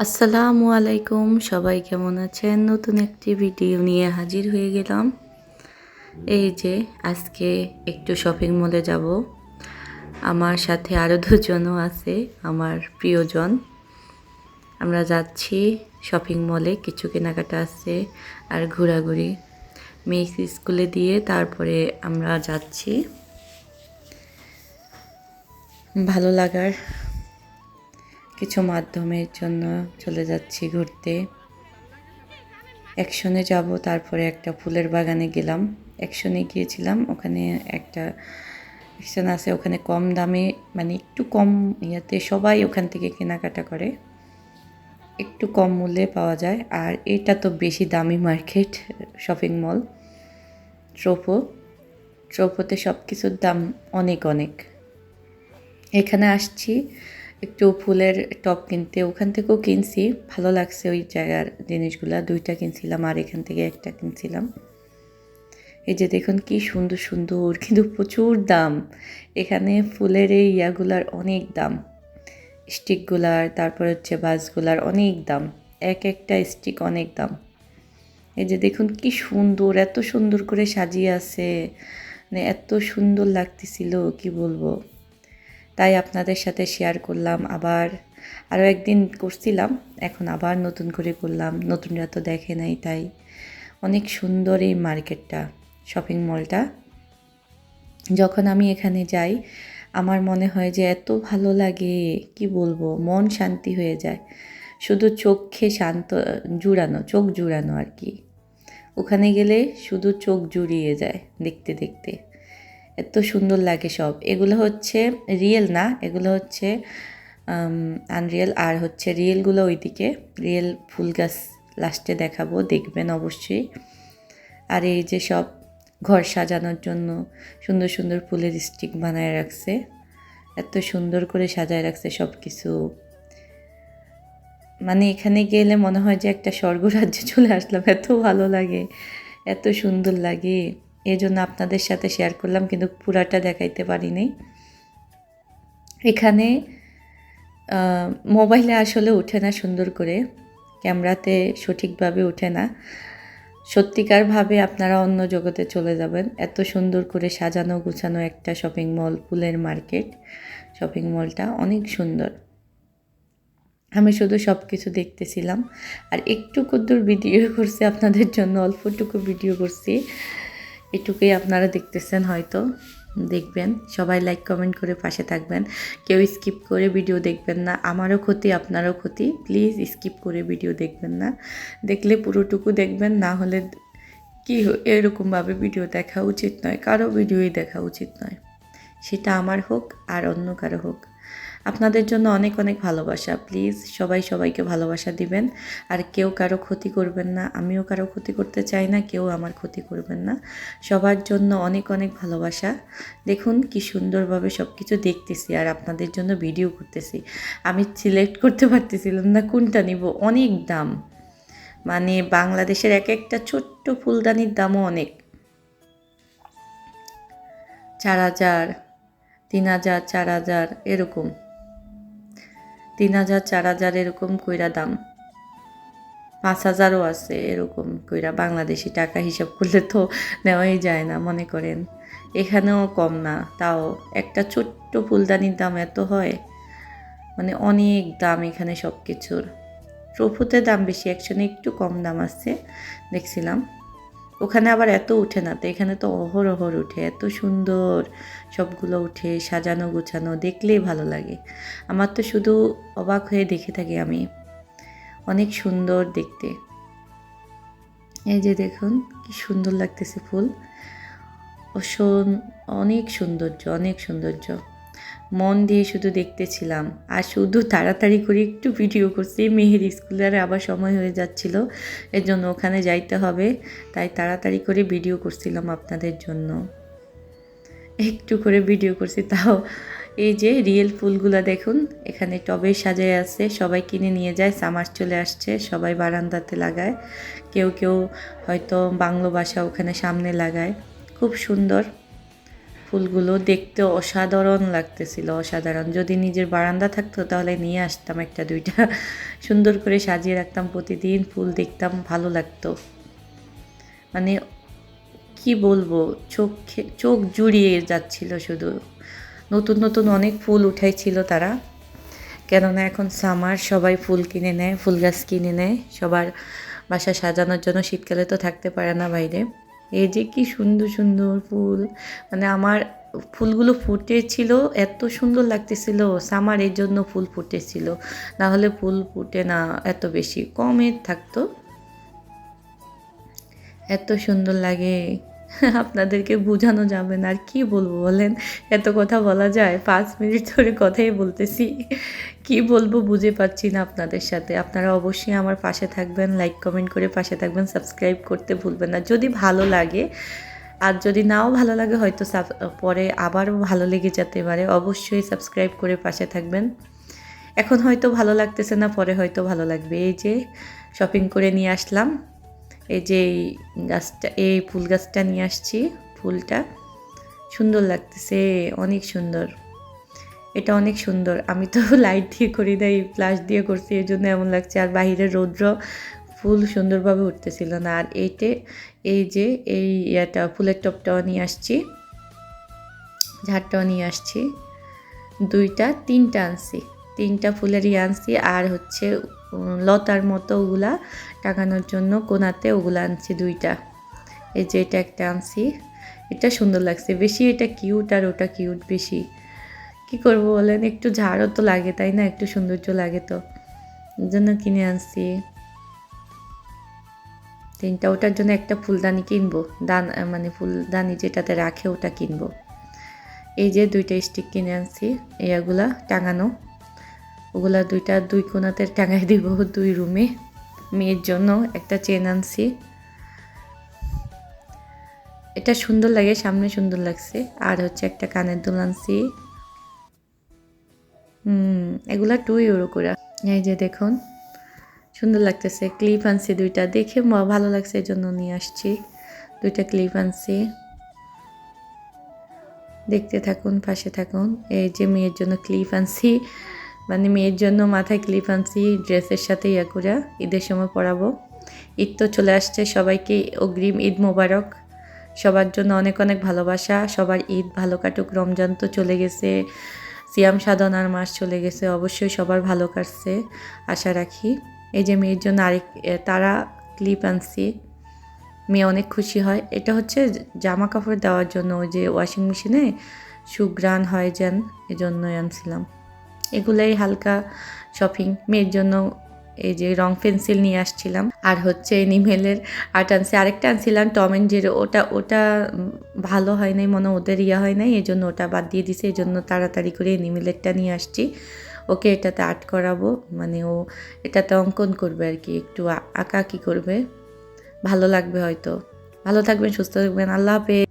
আসসালামু আলাইকুম, সবাই কেমন আছেন? নতুন একটি ভিডিও নিয়ে হাজির হয়ে গেলাম। এই যে, আজকে একটু শপিং মলে যাব। আমার সাথে আরও দুজনও আছে, আমার প্রিয়জন। আমরা যাচ্ছি শপিং মলে কিছু কেনাকাটা আছে আর ঘোরাঘুরি। মেয়ে স্কুলে দিয়ে তারপরে আমরা যাচ্ছি। ভালো লাগার কিছু মাধ্যমের জন্য চলে যাচ্ছি ঘুরতে। একশনে যাব, তারপরে একটা ফুলের বাগানে গেলাম। একশনে গিয়েছিলাম, ওখানে একটা একশন আছে, ওখানে কম দামে মানে একটু কম ইয়াতে সবাই ওখান থেকে কেনাকাটা করে। একটু কম মূল্যে পাওয়া যায়। আর এটা তো বেশি দামি মার্কেট, শপিং মল। ট্রোপো, ট্রোপোতে সব কিছুর দাম অনেক অনেক। এখানে আসছি একটু ফুলের টপ কিনতে, ওখান থেকেও কিনছি। ভালো লাগছে ওই জায়গার জিনিসগুলা, দুইটা কিনছিলাম আর এখান থেকে একটা কিনছিলাম। এই যে দেখুন কি সুন্দর সুন্দর, কিন্তু প্রচুর দাম। এখানে ফুলের এই ইয়াগুলার অনেক দাম। স্টিকগুলার তারপর হচ্ছে বাসগুলার অনেক দাম। এক একটা স্টিক অনেক দাম। এই যে দেখুন কি সুন্দর, এত সুন্দর করে সাজিয়ে আছে। মানে এত সুন্দর লাগতেছিল, কি বলব? তাই আপনাদের সাথে শেয়ার করলাম, আবার আরও একদিন করছিলাম, এখন আবার নতুন করে করলাম। নতুনরা তো দেখে নাই, তাই অনেক সুন্দর এই মার্কেটটা শপিং মলটা যখন আমি এখানে যাই, আমার মনে হয় যে এত ভালো লাগে, কি বলব, মন শান্তি হয়ে যায়। শুধু চোখে শান্ত, জুড়ানো, চোখ জুড়ানো আর কি। ওখানে গেলে শুধু চোখ জুড়িয়ে যায়, দেখতে দেখতে। এত সুন্দর লাগে সব। এগুলো হচ্ছে রিয়েল না, এগুলো হচ্ছে আনরিয়েল আর হচ্ছে রিয়েলগুলো ওইদিকে রিয়েল ফুল গাছ লাস্টে দেখাবো, দেখবেন অবশ্যই। আর এই যে সব ঘর সাজানোর জন্য সুন্দর সুন্দর ফুলের স্টিক বানায় রাখছে। এত সুন্দর করে সাজায় রাখছে সব কিছু মানে এখানে গেলে মনে হয় যে একটা স্বর্গরাজ্যে চলে আসলাম, এত ভালো লাগে, এত সুন্দর লাগে। এই জন্য আপনাদের সাথে শেয়ার করলাম, কিন্তু পুরাটা দেখাইতে পারিনি। এখানে মোবাইলে আসলে ওঠে না সুন্দর করে ক্যামেরাতে সঠিকভাবে ওঠে না। সত্যিকারভাবে আপনারা অন্য জগতে চলে যাবেন, এত সুন্দর করে সাজানো গুছানো একটা শপিং মল ফুলের মার্কেট শপিং মলটা অনেক সুন্দর। আমি শুধু সব কিছু দেখতেছিলাম, আর একটু কুদ্দুর ভিডিও করছি, আপনাদের জন্য অল্পটুকু ভিডিও করছি। এটুকুই আপনারা দেখতেছেন হয়তো, দেখবেন। সবাই লাইক কমেন্ট করে পাশে থাকবেন। কেউ স্কিপ করে ভিডিও দেখবেন না। আমারও ক্ষতি, আপনারও ক্ষতি। প্লিজ স্কিপ করে ভিডিও দেখবেন না। দেখলে পুরোটুকু দেখবেন, না হলে কি এরকমভাবে ভিডিও দেখা উচিত নয়। কারও ভিডিওই দেখা উচিত নয়। সেটা আমার হোক আর অন্য কারও হোক। আপনাদের জন্য অনেক অনেক ভালোবাসা। প্লিজ সবাই সবাইকে ভালোবাসা দিবেন। আর কেউ কারও ক্ষতি করবেন না। আমিও কারও ক্ষতি করতে চাই না, কেউ আমার ক্ষতি করবেন না। সবার জন্য অনেক অনেক ভালোবাসা। দেখুন কি সুন্দরভাবে সব কিছু দেখতেছি আর আপনাদের জন্য ভিডিও করতেছি। আমি সিলেক্ট করতে পারতেছিলাম না কোনটা নিব। অনেক দাম। মানে বাংলাদেশের এক একটা ছোট্ট ফুলদানির দামও অনেক। চার হাজার, তিন হাজার, চার হাজার, এরকম। তিন হাজার, চার হাজার এরকম কইরা দাম। পাঁচ হাজারও আছে এরকম কইরা বাংলাদেশি টাকা হিসাব করলে তো নেওয়াই যায় না, মনে করেন। এখানেও কম না, তাও একটা ছোট্ট ফুলদানির দাম এত হয়। মানে অনেক দাম এখানে সব কিছুর প্রফুতে দাম বেশি একশনে একটু কম দাম আছে, দেখছিলাম। ওখানে আবার এত উঠে না তো এখানে তো অহর অহর উঠে, এত সুন্দর সবগুলো উঠে সাজানো গোছানো, দেখলেই ভালো লাগে। আমার তো শুধু অবাক হয়ে দেখে থাকি আমি। অনেক সুন্দর দেখতে। এই যে দেখুন, কি সুন্দর লাগতেছে ফুল। ওষুন অনেক সৌন্দর্য অনেক সৌন্দর্য। মন দিয়ে শুধু দেখতেছিলাম। আর শুধু তাড়াতাড়ি করে একটু ভিডিও করছি। মেহের স্কুলের আবার সময় হয়ে যাচ্ছিল এর জন্য ওখানে যাইতে হবে। তাই তাড়াতাড়ি করে ভিডিও করছিলাম আপনাদের জন্য। একটু করে ভিডিও করছি, তাও এই যে রিয়েল ফুলগুলো দেখুন, এখানে টবে সাজায় আছে, সবাই কিনে নিয়ে যায় সামার চলে আসছে, সবাই বারান্দাতে লাগায়। কেউ কেউ হয়তো বাংলো বাসা ওখানে সামনে লাগায়। খুব সুন্দর। ফুলগুলো দেখতে অসাধারণ লাগতেছিল, অসাধারণ। যদি নিজের বারান্দা থাকতো তাহলে নিয়ে আসতাম একটা, দুইটা। সুন্দর করে সাজিয়ে রাখতাম, প্রতিদিন ফুল দেখতাম, ভালো লাগতো। মানে কি বলব, চোখ চোখ জুড়িয়ে যাচ্ছিল শুধু। নতুন নতুন অনেক ফুল উঠাইছিল তারা। কেননা এখন সামার সবাই ফুল কিনে নেয়, ফুল গাছ কিনে নেয়। সবার বাসা সাজানোর জন্য শীতকালে তো থাকতে পারে না বাইরে। এই যে কি সুন্দর সুন্দর ফুল। মানে আমার ফুলগুলো ফুটেছিল, এত সুন্দর লাগতেছিল সামার এর জন্য ফুল ফুটেছিল। না হলে ফুল ফুটে না, এত বেশি। কমে থাকতো। এত সুন্দর লাগে। আপনাদেরকে বোঝানো যাবে না। আর কি বলব বলেন? এত কথা বলা যায়, পাঁচ মিনিট ধরে কথাই বলতেছি। কি বলব বুঝে পাচ্ছি না আপনাদের সাথে। আপনারা অবশ্যই আমার পাশে থাকবেন লাইক কমেন্ট করে পাশে থাকবেন সাবস্ক্রাইব করতে ভুলবেন না। যদি ভালো লাগে, আর যদি নাও ভালো লাগে, হয়তো পরে আবারও ভালো লেগে যেতে পারে। অবশ্যই সাবস্ক্রাইব করে পাশে থাকবেন। এখন হয়তো ভালো লাগতেছে না, পরে হয়তো ভালো লাগবে। এই যে শপিং করে নিয়ে আসলাম। এই যে এই গাছটা, এই ফুল গাছটা নিয়ে আসছি, ফুলটা। সুন্দর লাগতেছে, অনেক সুন্দর। এটা অনেক সুন্দর। আমি তো লাইট দিয়ে করি নাই ফ্লাশ দিয়ে করছি এই জন্য এমন লাগছে। আর বাহিরে রৌদ্র ফুল সুন্দরভাবে উঠতেছিল না। আর এইটে, এই যে এই ইয়াটা, ফুলের টপটাও নিয়ে আসছি, ঝাড়টাও নিয়ে আসছি। দুইটা, তিনটা আনছি। তিনটা ফুলেরই আনছি। আর হচ্ছে লতার মতো ওগুলা টাঙানোর জন্য কোনাতে ওগুলা আনছি দুইটা। এই যে এটা একটা আনছি। এটা সুন্দর লাগছে। বেশি এটা কিউট আর ওটা কিউট বেশি। কি করব বলেন? একটু ঝাড়ও তো লাগে, তাই না? একটু সৌন্দর্য লাগে তো। জন্য কিনে আনছি। তিনটা, ওটার জন্য একটা ফুলদানি কিনবো। দান মানে ফুলদানি যেটাতে রাখে ওটা কিনবো। এই যে দুইটা স্টিক কিনে আনছি। এগুলা টাঙানো। ওগুলা দুইটা দুই কোনাতে টাঙাই দিব দুই রুমে। মেয়ের জন্য একটা চেন আনছি। এটা সুন্দর লাগে, সামনে সুন্দর লাগছে। আর হচ্ছে একটা কানের দুল আনছি। হুম, এগুলা টু ইউরো করে। এই যে দেখুন, সুন্দর লাগতেছে। ক্লিপ আনছি দুইটা। দেখে ভালো লাগছে, এই জন্য নিয়ে আসছি। দুইটা ক্লিপ আনছি। দেখতে থাকুন, পাশে থাকুন। এই যে মেয়ের জন্য ক্লিপ আনছি। মানে মেয়ের জন্য মাথায় ক্লিপ আনছি ড্রেসের সাথে ইয়া করে ঈদের সময় পরাবো। ঈদ তো চলে আসছে, সবাইকে অগ্রিম ঈদ মোবারক। সবার জন্য অনেক অনেক ভালোবাসা, সবার ঈদ ভালো কাটুক, রমজান তো চলে গেছে, সিয়াম সাধনার মাস চলে গেছে, অবশ্যই সবার ভালো কাটছে, আশা রাখি। এই যে মেয়ের জন্য আরেক তারা ক্লিপ আনছি, মেয়ে অনেক খুশি হয়। এটা হচ্ছে জামা কাপড় দেওয়ার জন্য, ওই যে ওয়াশিং মেশিনে সুগ্রান হয় যেন, এজন্যই আনছিলাম। এগুলাই হালকা শপিং মেয়ের জন্য এই যে রং পেন্সিল নিয়ে আসছিলাম। আর হচ্ছে নিমেলের আর্ট আনছি আরেকটা আনছিলাম টম অ্যান্ড জেরো ওটা ওটা ভালো হয় নাই, মনে ওদের ইয়ে হয় নাই, এই জন্য ওটা বাদ দিয়ে দিছে, এই জন্য তাড়াতাড়ি করে নিমেলেরটা নিয়ে আসছি। ওকে এটাতে আর্ট করাবো মানে ও এটাতে অঙ্কন করবে আর কি, একটু আঁকা কি করবে। ভালো লাগবে হয়তো। ভালো থাকবেন, সুস্থ থাকবেন, আল্লাহ হাফেজ।